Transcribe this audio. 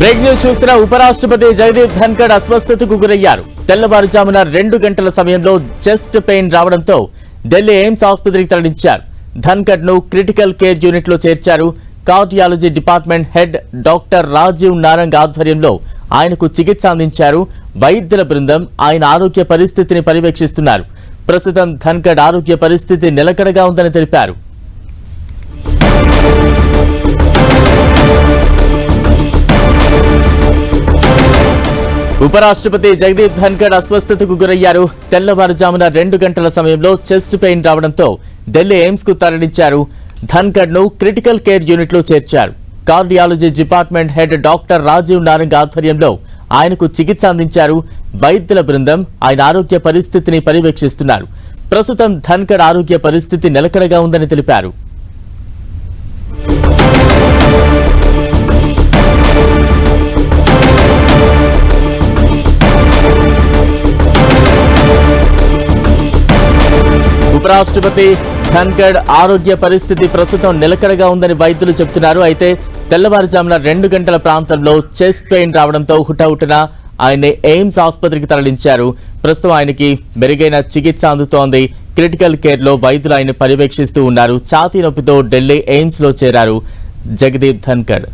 Break news చూస్తున్న ఉపరాష్ట్రపతి జగదీప్ ధన్కడ్ అస్వస్థతకు గురయ్యారు. తెల్లవారుజామున రెండు గంటల సమయంలో చెస్ట్ పెయిన్ రావడంతో ఢిల్లీ ఎయిమ్స్ ఆసుపత్రికి తరలించారు. ధన్కడ్ను క్రిటికల్ కేర్ యూనిట్లో చేర్చారు. Cardiology department head doctor Rajiv Narang ఆధ్వర్యంలో ఆయనకు చికిత్స అందించారు. వైద్యుల బృందం ఆయన ఆరోగ్య పరిస్థితిని పర్యవేక్షిస్తున్నారు. ప్రస్తుతం ధన్కడ్ ఆరోగ్య పరిస్థితి నిలకడగా ఉందని తెలిపారు. ఉపరాష్ట్రపతి జగదీప్ ధన్కడ్ అస్వస్థతకు గురయ్యారు. తెల్లవారుజామున రెండు గంటల సమయంలో చెస్ట్ పెయిన్ రావడంతో ఢిల్లీ ఎయిమ్స్కు తరలించారు. ధన్కడ్ను క్రిటికల్ కేర్ యూనిట్లో చేర్చారు. Cardiology department head doctor Rajiv Narang ఆధ్వర్యంలో ఆయనకు చికిత్స అందించారు. వైద్యుల బృందం ఆయన ఆరోగ్య పరిస్థితిని పర్యవేక్షిస్తున్నారు. ప్రస్తుతం ధన్ఖడ్ ఆరోగ్య పరిస్థితి నిలకడగా ఉందని తెలిపారు. ఉపరాష్ట్రపతి ధన్గఢ్ ఆరోగ్య పరిస్థితి ప్రస్తుతం నిలకడగా ఉందని వైద్యులు చెబుతున్నారు. అయితే తెల్లవారుజామున రెండు గంటల ప్రాంతంలో చెస్ట్ పెయిన్ రావడంతో హుటాహుటిన ఆయన్ని ఎయిమ్స్ ఆసుపత్రికి తరలించారు. ప్రస్తుతం ఆయనకి మెరుగైన చికిత్స అందుతోంది. క్రిటికల్ కేర్లో వైద్యులు ఆయన పర్యవేక్షిస్తూ ఉన్నారు. ఛాతీ నొప్పితో ఢిల్లీ ఎయిమ్స్లో చేరారు జగదీప్ ధన్గఢ్.